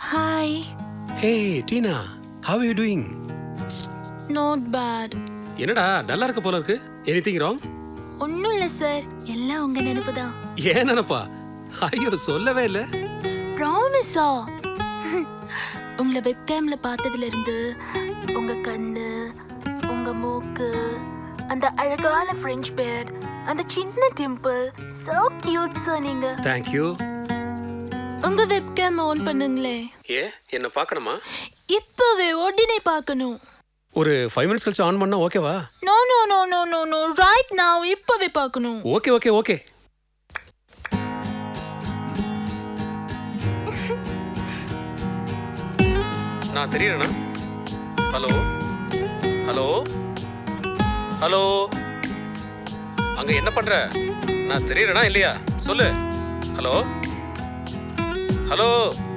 Hi hey Tina how you doing not bad என்னடா நல்லா இருக்க போல இருக்கு. எனிதிங் ராங் ஒன்றும் இல்லை சார் எல்லாம் உங்க நினைப்பு தான். ஏன் நினைப்பா? ஐயோ சொல்லவே இல்ல. ப்ராமிஸா உங்களை வெப்கேம்ல பார்த்ததுல இருந்து உங்க கண்ணு உங்க மூக்கு அந்த அழகான ஃப்ரெஞ்ச் பேர்ட் அந்த சின்ன டிம்பிள் சோ கியூட் சார் நீங்க. தேங்க் யூ உங்க வெப்கேம் ஆன் பண்ணுங்களே. ஏ என்ன பார்க்கணுமா? இப்பவே உடனே பார்க்கணும். ஒரு ஃபைவ் மினிட்ஸ் கழிச்சு ஆன் பண்ணா ஓகேவா no no no no no no right now இப்பவே பார்க்கணும். ஓகே ஓகே ஓகே நான் தெரியறேனா? ஹலோ ஹலோ ஹலோ அங்க என்ன பண்ற? நான் தெரியறேனா இல்லையா? சொல்லு. Hello hello